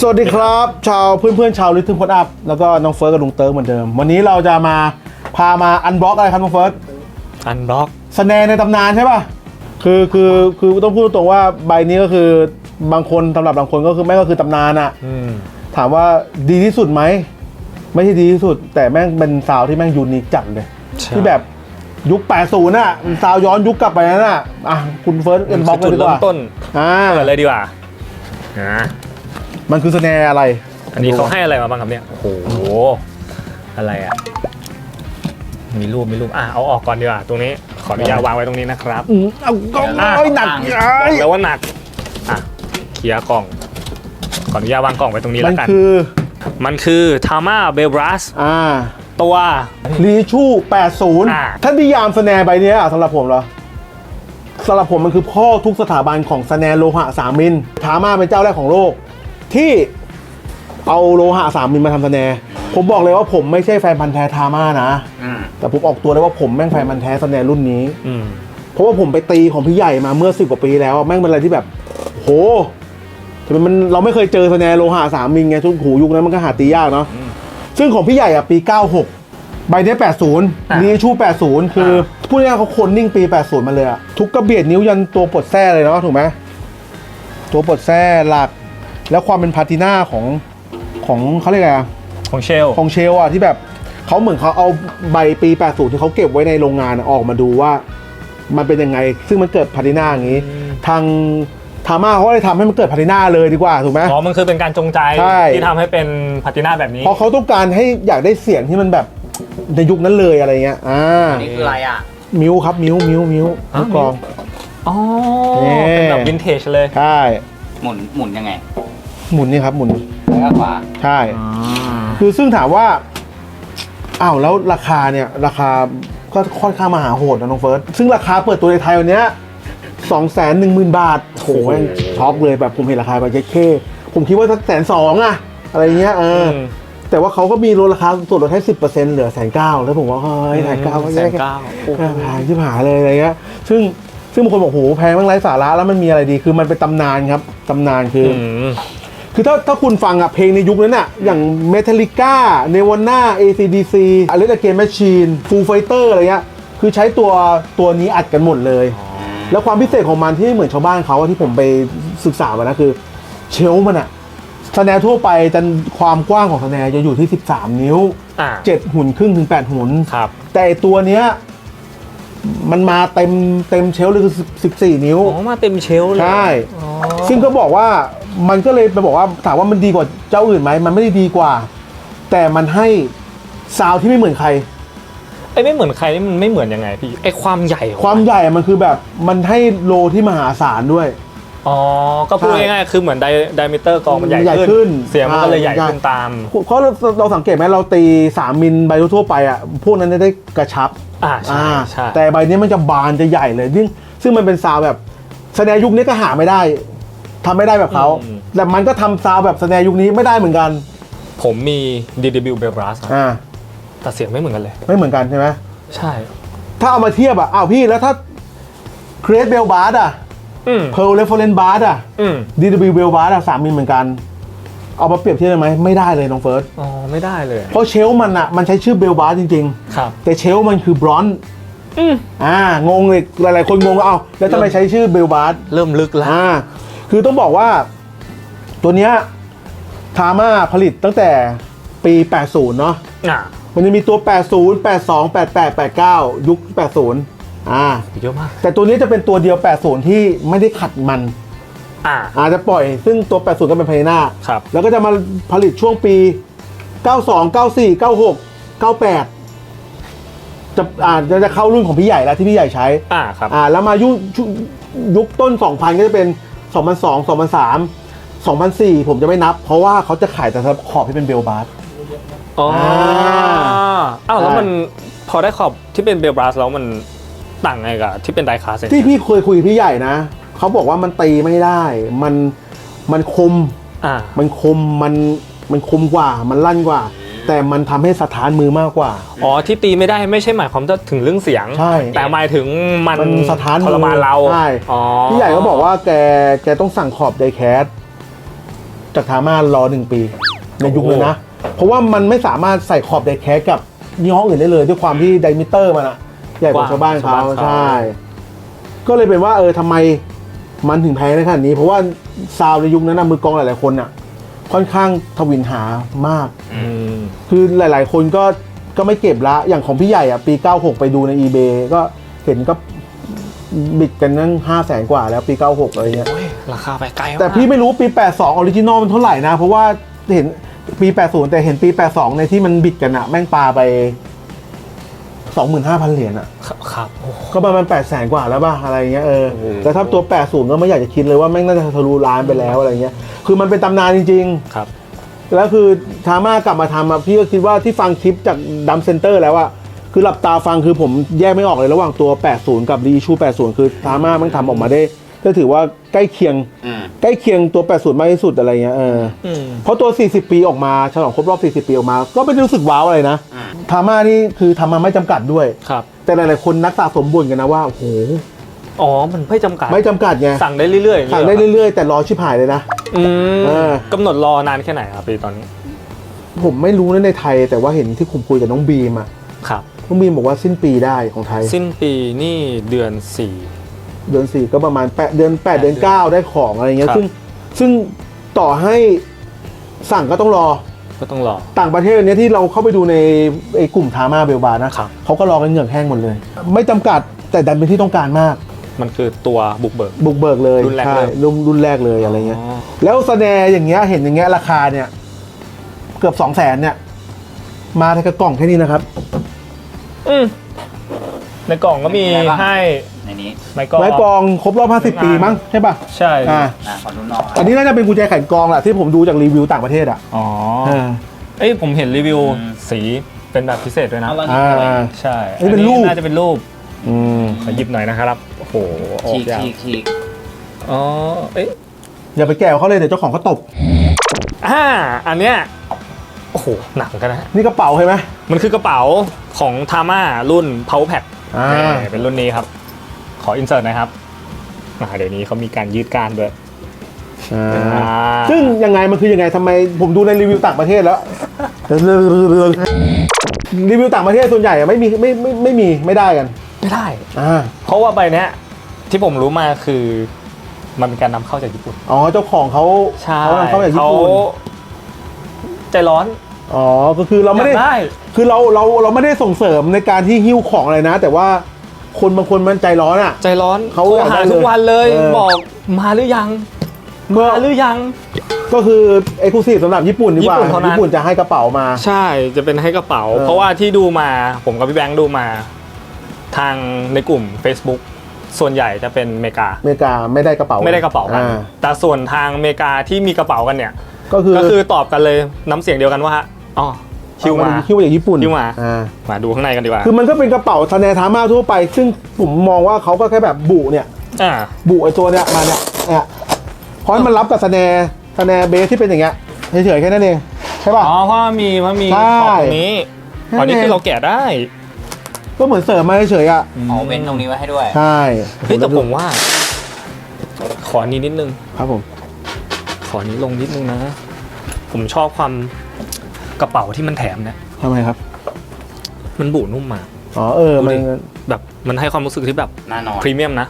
สวัสดีครับ ชาวเพื่อนเพื่อนๆชาวลิทึงพดอัพแล้วก็น้องเฟิร์สกับลุงเติร์กเหมือนเดิม วันนี้เราจะมาพามาอันบล็อกอะไรครับน้องเฟิร์สอันบล็อกสแนร์ในตำนานใช่ป่ะคือคือคือต้องพูดตรงๆว่าใบนี้ก็คือบางคนสำหรับบางคนก็คือแม่งก็คือตำนานอะอืมถามว่าดีที่สุดไหมไม่ใช่ดีที่สุด แต่แม่งเป็นซาวด์ที่แม่งยูนิคจัดเลยที่แบบยุค 80น่ะซาวด์ย้อนยุคกลับไปนั่นน่ะอะคุณเฟิร์สอันบล็อกเลจุยดดีกเริ่มว่าต้นอ่าเปิดเลยดีกว่าอ่า มันคือสแนร์อะไรอันนี้เขาให้อะไรมาบ้างครับเนี่ยโอ้โหอะไรอะมีรูปมีรูปอะเอาออกก่อนดีกว่าตรงนี้ขออนุญาตวางไว้ตรงนี้นะครับอืมเอากล้องอะน้อยหนักบย้าอยกแล้วว่าหนักอะเคลียร์กล่องขออนุญาตวางกล่องไว้ตรงนี้มัแล้นวกัน คือมันคือทาม่าเบลบรัสอ่าตัว รีชูอ่า 80ท่านนิยามสแนร์ใบเนี้ยอะสำหรับผมเหรอสำหรับผมมันคือพ่อทุกสถาบันของสแนร์โลหะ3มิลทามาเป็นเจ้าแรกของโลก ที่เอาโลหะ3มิลมาทำสแนร์ผมบอกเลยว่าผมไม่ใช่แฟนพันธ์แท้ทามานะแต่ผมออกตัวเลยว่าผมแม่งแฟนพันธ์แท้สแนร์รุ่นนี้ อืม เพราะว่าผมไปตีของพี่ใหญ่มาเมื่อสิบกว่าปีแล้วอะแม่งเป็นอะไรที่แบบ โหทำไมมันเราไม่เคยเจอสแนร์โลหะสามมิลไงทุกหูยุคนั้นมันก็หาตียากเนาะซึ่งของพี่ใหญ่อะปี 96 ใบเนี้ย80นี่ชู80 คือพูดง่ายๆเขาคนนิ่งปี 80 มาเลยอะทุกกระเบียดนิ้วยันตัวปลดแส้เลยเนาะถูกไหมตัวปลดแส้หลัก แล้วความเป็นพาติน่าของของเขาเรียกอะไรอะของเชล ของเชลอะที่แบบเขาเหมือนเขาเอาใบปี 80 ที่เขาเก็บไว้ในโรงงานอะออกมาดูว่า มันเป็นยังไง ซึ่งมันเกิดพาติน่าอย่างนี้ ทางทาม่าเขาก็เลยทำให้มันเกิดพาติน่าเลยดีกว่าถูกไหม อ๋อ มันคือเป็นการจงใจใช่ ที่ทำให้เป็นพาติน่าแบบนี้ เพราะเขาต้องการให้อยากได้เสียงที่มันแบบในยุคนั้นเลยอะไรเงี้ย อ่า นี่คืออะไรอะ มิวครับมิวมิวมิวอ้าวลูกกลอง อ๋อนี่เป็นแบบวินเทจเลย ใช่ หมุนหมุนยังไงหมุนนี่ครับหมุนแล้วก็ขวาใช่คือซึ่งถามว่าอ้าวแล้วราคาเนี่ยราคาก็ค่อนข้างมหาโหดนะน้องเฟิร์สซึ่งราคาเปิดตัวในไทยวันเนี้ยสองแสนหนึ่งหมื่นบาทโหแม่งช็อกเลยแบบผมเห็นราคาไปเจ๊ๆผมคิดว่าสักแสนสองอะอะไรเงี้ยเอออมแต่ว่าเขาก็มีลดราคาส่วนลดให้สิบเปอร์เซ็นต์เหลือแสนเก้าแล้วผมว่าเฮ้ยแสนเก้าก็แสแย่นเก้าโอ้โห แพงที่หายเลยอะไรเงี้ย ซึ่ง ซึ่งบางคนบอกโหแพงมากไร้สาระแล้วมันมีอะไรดี คือมันเป็นตำนานครับตำนานคือออืมคือถ้าถ้าคุณฟังอะเพลงในยุคนั้นอะอย่าง Metallica Nirvana ACDC Alice Against Machine Foo Fighter อะไรเงี้ยคือใช้ตัวตัวนี้อัดกันหมดเลย แล้วความพิเศษของมันที่ไม่เหมือนชาวบ้านเขาอะที่ผมไปศึกษามานะคือ เชลฟ์มันอะสแนร์ทั่วไปจะความกว้างของสแนร์จะอยู่ที่ 13 นิ้วอ่า7หุ่นครึ่งถึง 8 หุ่นครับแต่ไอ้ตัวเนี้ย มันมาเต็มเต็มเชลฟ์เลยคือ14 นิ้ว อ๋อมาเต็มเชลฟ์เลยใช่ อ๋อซึ่งก็บอกว่ามันก็เลยไปบอกว่าถามว่ามันดีกว่าเจ้าอื่นไหมมันไม่ได้ดีกว่า แต่มันให้ซาวด์ที่ไม่เหมือนใคร ไอ้ไม่เหมือนใครนี่มันไม่เหมือนยังไงพี่ไอ้ความใหญ่ของความใหญ่อะมันคือแบบมันให้โลที่มหาศาลด้วย อ๋อ ก็พูดใช่ง่ายๆคือเหมือนไดไดมิเตอร์กองมันใหญ่ใหญ่ขึ้นเสียงมันก็เลยใหญ่ใช่ขึ้นตาม เพราะเราเราสังเกตไหมเราตี 3 มิลใบทั่วๆไปอะพวกนั้นจะได้กระชับอ่าใช่อ่าใช่แต่ใบนี้มันจะบานจะใหญ่เลยซึ่งซึ่งมันเป็นซาวด์แบบสแนร์ยุคนี้ก็หาไม่ได้ทำไม่ได้แบบเขาแต่มันก็ทำซาวด์แบบสแนร์ยุคนี้ไม่ได้เหมือนกันผมมี DW b e l b r a s อ่าแต่เสียงไม่เหมือนกันเลย ไม่เหมือนกันใช่ไหมใช่ ถ้าเอามาเทียบอะอ้าวพี่แล้วถ้า Create Bell Bass อะ อืม Pearl Reference Bass อะอืม DW Bell Bass อะสามมิลเหมือนกัน เอามาเปรียบเทียบได้ไหมไม่ได้เลยน้องเฟิร์สอ๋อไม่ได้เลย เพราะเชลฟ์มันอะมันใช้ชื่อเบลบาสจริงครับๆแต่เชลฟ์มันคือบรอนซ์อืมอ่างงเลยหลายๆ คนงงว่าเอ้าแล้วทำไมใช้ชื่อเบลบาสเริ่มลึกแล้วอ่าคือต้องบอกว่าตัวเนี้ยทาม่าผลิตตั้งแต่ปี 80 เนาะอะมันจะมีตัว 80 82 88 89 ยุค 80 อ่า เยอะมาก แต่ตัวนี้จะเป็นตัวเดียว 80 ที่ไม่ได้ขัดมัน อ่า อาจจะปล่อยซึ่งตัว 80 ก็เป็นพานาครับ แล้วก็จะมาผลิตช่วงปี 92 94 96 98 จะอ่าจะจะเข้ารุ่นของพี่ใหญ่แล้วที่พี่ใหญ่ใช้ อ่าครับ อ่า แล้วมายุคยุคต้น 2000 ก็จะเป็น 2002 2003 2004 ผมจะไม่นับ เพราะว่าเขาจะขายแต่สำหรับขอบที่เป็นเบลบาร์ อ๋ออ่าอ้าวแล้วใช่มันพอได้ขอบที่เป็นเบลบรัสแล้วมัน ต่างไงกับที่เป็นไดคาสที่พี่เคยคุยกับพี่ใหญ่นะเขาบอกว่ามันตีไม่ได้ มันมันคมอ่ามันคมมันมันคมกว่า มันลั่นกว่า แต่มันทำให้สถานมือมากกว่า อ๋อที่ตีไม่ได้ไม่ใช่หมายความจะถึงเรื่องเสียง ใช่แต่หมายถึงมันมันสถานทรมานเราใช่ อ๋อพี่ใหญ่ก็บอกว่าแกแกต้องสั่งขอบไดแคสจากทามารอหนึ่งปี ในยุคนั้นนะ เพราะว่ามันไม่สามารถใส่ขอบไดแคสกับยี่ห้ออื่นได้เลยด้วยความที่ไดมิเตอร์มันอะ ใหญ่กว่าชาวบ้านเขาใช่ ก็เลยเป็นว่าเออทำไมมันถึงแพงได้ขนาดนี้ เพราะว่าซาวด์ในยุคนั้นนะมือกลองหลาย ๆ คนอะ ค่อนข้างทวินหามากอืมคือหลาย ๆ คนก็ก็ไม่เก็บละ อย่างของพี่ใหญ่อะปี 96 ไปดูใน eBay ก็เห็นก็บิดกันนั่ง5 0 0แสนกว่าแล้วปี 96 อะไรเงี้ยโอ้ยราคาไปไกลมากแต่พี่ไม่รู้ปี 82 ออริจินอลมันเท่าไหร่นะ เพราะว่าเห็นปี 80 แต่เห็นปี 82 ในที่มันบิดกันอะแม่งปลาไป 25,000เหรียญอะครับครับโอ้โห ก็ประมาณ8แสนกว่าแล้วป่ะอะไรเงี้ยเออโอ้โหแต่ถ้าตัว80ก็ไม่อยากจะคิดเลยว่าแม่งน่าจะทะลุล้านไปแล้วอะไรเงี้ย คือมันเป็นตำนานจริง ครับ ๆ แล้วคือทามากลับมาทำอะพี่ก็คิดว่าที่ฟังคลิปจากดัมเซนเตอร์แล้วอะคือหลับตาฟังคือผมแยกไม่ออกเลยระหว่างตัว 80 กับรีชู80 คือทามามันทำออกมาได้ ก็ถือว่าใกล้เคียงอืม ใกล้เคียงตัว 80 มากที่สุดอะไรเงี้ยเอออืมเพราะตัว 40 ปีออกมาฉลองครบรอบ 40 ปีออกมา ก็ไม่ได้รู้สึกว้าวอะไรนะอืม ทาม่านี่คือทำมาไม่จำกัดด้วย ครับ แต่หลายๆคนนักสะสมบ่นกันนะว่าโอ้โหอ๋อ มันไม่จำกัด ไม่จำกัดไงสั่งได้เรื่อยๆอย่างสั่งงี้ได้หรอเรื่อยๆ แต่รอชิบหายเลยนะ อืมเออ กำหนดรอนานแค่ไหนครับพี่ตอนนี้ ผมไม่รู้นะในไทย แต่ว่าเห็นที่ผมคุยกับน้องบีมอะครับ น้องบีมบอกว่าสิ้นปีได้ของไทย สิ้นปีนี่เดือนสี่ เดือน4ก็ประมาณแปดเดือน8เดือน9ได้ของอะไรเงี้ยครับ ซึ่งซึ่งต่อให้สั่งก็ต้องรอก็ต้องรอ ต่างประเทศเนี้ยที่เราเข้าไปดูในไอ้กลุ่มทามาเบลบานะครับ เขาก็รอกันเหงือกแห้งหมดเลย ไม่จำกัดแต่ดันเป็นที่ต้องการมาก มันคือตัวบุกเบิก บุกเบิกเลยรุ่นแรกใช่เลยรุ่นรุ่นแรกเลยอะไรเงี้ย อ๋อแล้วสแนร์อย่างเงี้ยเห็นอย่างเงี้ยราคาเนี่ย เกือบสองแสนเนี่ย มาในกระกล่องแค่นี้นะครับ อืมในกล่องก็มีมีอะไรบ้างให้ ในนี้ไม้กลอง ไม้กรองครบรอบ 50 ปีมั้งใช่ป่ะใช่ อ่าอะขอดูหน่อยอันนี้น่าจะเป็นกุญแจแขนกรองแหละที่ผมดูจากรีวิวต่างประเทศอะอ๋ออ่า เอ้ยผมเห็นรีวิวอืมสีเป็นแบบพิเศษด้วยนะ เอาละอ่าใช่เอ้ยเป็นรูปน่าจะเป็นรูปอืมขอหยิบหน่อยนะครับโอ้โหออฉีกกยาวฉีกฉีกอ๋อเอ้ยอย่าไปแก้วเขาเลยเดี๋ยวเจ้าของเขาตบอ่าอันเนี้ยโอ้โหหนักกันนะ นี่กระเป๋าใช่ไหมมันคือกระเป๋าของทาม่ารุ่น Power Pack อ่านี่เป็นรุ่นนี้ครับ ขออินเสิร์ตหนะครับอ่าเดี๋ยวนี้เขามีการยืดการด้วยอ่าอ่าซึ่งยังไงมันคือยังไงทำไมผมดูในรีวิวต่างประเทศแล้วรีวิวต่างประเทศส่วนใหญ่อะไม่มีไม่ไม่ไม่มีไม่ได้กันไม่ได้ อ่าเพราะว่าใบเนี้ยที่ผมรู้มาคือ มันเป็นการนำเข้าจากญี่ปุ่นอ๋อเจ้าของเขาใช่เขานำเข้าจากญี่ปุ่นใจร้อนอ๋อก็คือเราไม่ได้อยกได้คือเราเราเราไม่ได้ส่งเสริมในการที่หิ้วของอะไรนะ แต่ว่า คนบางคนมันใจร้อนอะ ใจร้อนเขาโทรอยากหาได้เลยทุกวันเลยเออ บอกมาหรือยังเมื่อมาหรือยัง ก็คือเอ็กซ์คลูซีฟสำหรับญี่ปุ่นดีกว่าญี่ปุ่นเท่านั้น ญี่ปุ่นจะให้กระเป๋ามา ใช่จะเป็นให้กระเป๋า เออ เพราะว่าที่ดูมาผมกับพี่แบงค์ดูมา ทางในกลุ่ม Facebook ส่วนใหญ่จะเป็นอเมริกา อเมริกาไม่ได้กระเป๋าไม่ได้กระเป๋ากัน อ่าแต่ส่วนทางอเมริกาที่มีกระเป๋ากันเนี่ย ก็คือก็คือตอบกันเลยน้ำเสียงเดียวกันว่าอ๋อ คิวมาคิวมาจากญี่ปุ่นฮิ้วมาอ่า มาดูข้างในกันดีกว่าคือมันก็เป็นกระเป๋าทาแนทามาทั่วไป ซึ่งผมมองว่าเขาก็แค่แบบบุเนี่ย อ่าบุไอตัวเนี้ยมาเนี่ยเนี่ยเพราะมันรับกับสแนร์สแนเบสที่เป็นอย่างเงี้ยเฉยๆแค่นั้นเองใช่ป่ะ อ๋อเพราะว่ามีมันมีใช่ขอบตรงนี้ตอนนี้คือเราแกะได้ก็เหมือนเสริมมาเฉยๆอะอ๋อเว้นตรงนี้ไว้ให้ด้วย ใช่เฮ้ยแต่ผมว่า ขออันนี้นิดนึง ครับผม ขออันนี้ลงนิดนึงนะ ผมชอบความ กระเป๋าที่มันแถมเนี่ยทำไมครับ มันบุนุ่มมาก อ๋อเออมันดูดิแบบมันให้ความรู้สึกที่แบบแน่นอนพรีเมียมนะ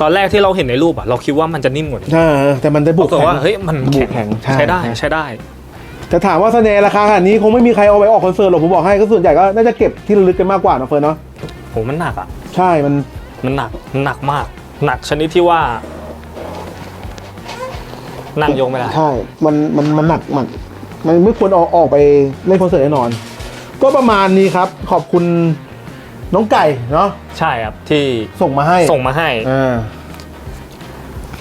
ตอนแรกที่เราเห็นในรูปอะเราคิดว่ามันจะนิ่มกว่านี้ใช่แต่มันได้บุปรากฏแข็งว่าเฮ้ยมันบุแข็กแข็งใช่ใช้ได้ใช่ใช้ได้แต่ถามว่าสแนร์ราคาขนาดนี้คงไม่มีใครเอาไปออกคอนเสิร์ตหรอกผมบอกให้ก็ส่วนใหญ่ก็น่าจะเก็บที่ระลึกกันมากกว่านะเฟิร์นเนาะโหมันหนักอะใช่มันมันหนักมันหนักมาก หนักชนิดที่ว่านั่งยกไม่ได้ใช่มันมันมันหนักมัน มันไม่ควรออกออกไปเล่นคอนเสิร์ตแน่นอน ก็ประมาณนี้ครับ ขอบคุณน้องไก่เนาะใช่ครับที่ส่งมาให้ส่งมาให้ อ่า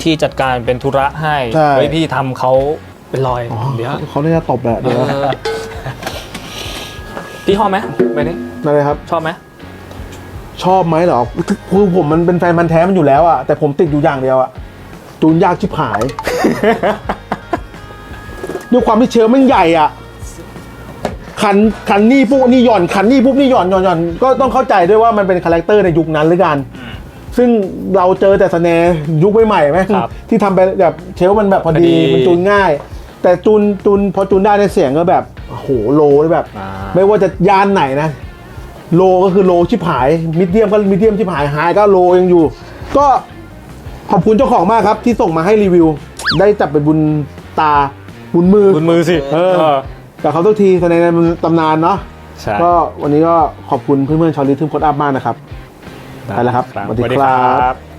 ที่จัดการเป็นธุระให้ใช่ เฮ้ยพี่ทำเขาเป็นรอยอ๋อเดี๋ยวเขาได้จะตบแหละเดี๋ยวนะเออพี่ชอบไหมใบนี้นั่นเลยครับ ชอบไหมชอบไหมเหรอคือผมมันเป็นแฟนมันธุ์แท้มันอยู่แล้วอะแต่ผมติดอยู่อย่างเดียวอะจูนยากชิบหาย ด้วยความที่เชื้อมันใหญ่อะขันขันนี่ปุ๊บนี่หย่อนขันนี่ปุ๊บนี่หย่อนหย่อนหย่อนก็ต้องเข้าใจด้วยว่ามันเป็นคาแรคเตอร์ในยุคนั้นหรือกันอืมซึ่งเราเจอแต่สแนร์ยุคใหม่ๆไหมครับที่ทำไปแบบเชลฟ์มันแบบพอดีพอดี มันจูนง่าย แต่จูนจูนพอจูนได้ในยเสียงก็แบบโอ้โหโลนี่แบบ อ่า ไม่ว่าจะยานไหนนะ โลก็คือโลชิบหายมิเดียมก็มิเดียมชิบหายไฮก็โลยังอยู่ ก็ขอบคุณเจ้าของมากครับที่ส่งมาให้รีวิว ได้จับเป็นบุญตา บุญมือบนมือสิเออแต่เขาทุกทีแสดงในตำนานเนาะใช่ก็วันนี้ก็ขอบคุณเพื่อนๆชาวลิทึมโคดอัพมากนะครับ ไปแล้วครับครับสวัสดีครับบ